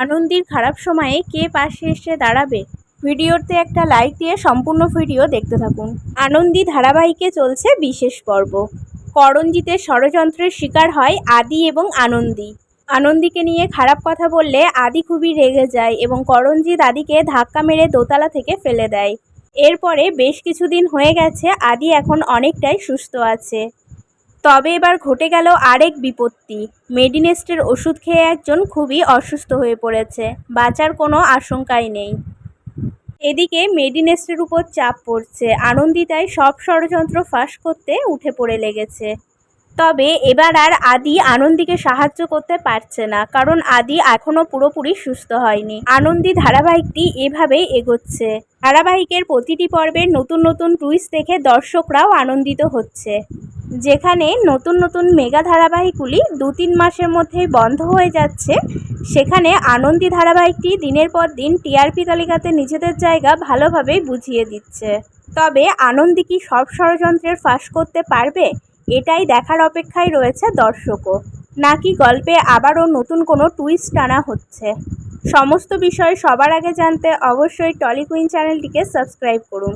আনন্দির খারাপ সময়ে কে পাশে এসে দাঁড়াবে? ভিডিওতে একটা লাইক দিয়ে সম্পূর্ণ ভিডিও দেখতে থাকুন। আনন্দী ধারাবাহিকে চলছে বিশেষ পর্ব। করঞ্জিতের ষড়যন্ত্রের শিকার হয় আদি এবং আনন্দী। আনন্দীকে নিয়ে খারাপ কথা বললে আদি খুবই রেগে যায় এবং করঞ্জিত আদিকে ধাক্কা মেরে দোতলা থেকে ফেলে দেয়। এরপরে বেশ কিছুদিন হয়ে গেছে, আদি এখন অনেকটাই সুস্থ আছে। তবে এবার ঘটে গেল আরেক বিপত্তি। মেডিনেস্টের ওষুধ খেয়ে একজন খুবই অসুস্থ হয়ে পড়েছে। বাঁচার কোনো আশঙ্কাই নেই। এদিকে মেডিনেস্টের উপর চাপ পড়ছে। আনন্দিতাই সব ষড়যন্ত্র ফাঁস করতে উঠে পড়ে লেগেছে। তবে এবার আর আদি আনন্দীকে সাহায্য করতে পারছে না, কারণ আদি এখনও পুরোপুরি সুস্থ হয়নি। আনন্দী ধারাবাহিকটি এভাবেই এগোচ্ছে। ধারাবাহিকের প্রতিটি পর্বের নতুন নতুন টুইস্ট দেখে দর্শকরাও আনন্দিত হচ্ছে। যেখানে নতুন নতুন মেগা ধারাবাহিকগুলি দু তিন মাসের মধ্যেই বন্ধ হয়ে যাচ্ছে, সেখানে আনন্দী ধারাবাহিকটি দিনের পর দিন টিআরপি তালিকাতে নিজেদের জায়গা ভালোভাবেই বুঝিয়ে দিচ্ছে। তবে আনন্দী কি সব ষড়যন্ত্রের ফাঁস করতে পারবে? এটাই দেখার অপেক্ষায় রয়েছে দর্শকও। নাকি গল্পে আবারও নতুন কোনো টুইস্ট আনা হচ্ছে? সমস্ত বিষয় সবার আগে জানতে অবশ্যই টলি কুইন চ্যানেলটিকে সাবস্ক্রাইব করুন।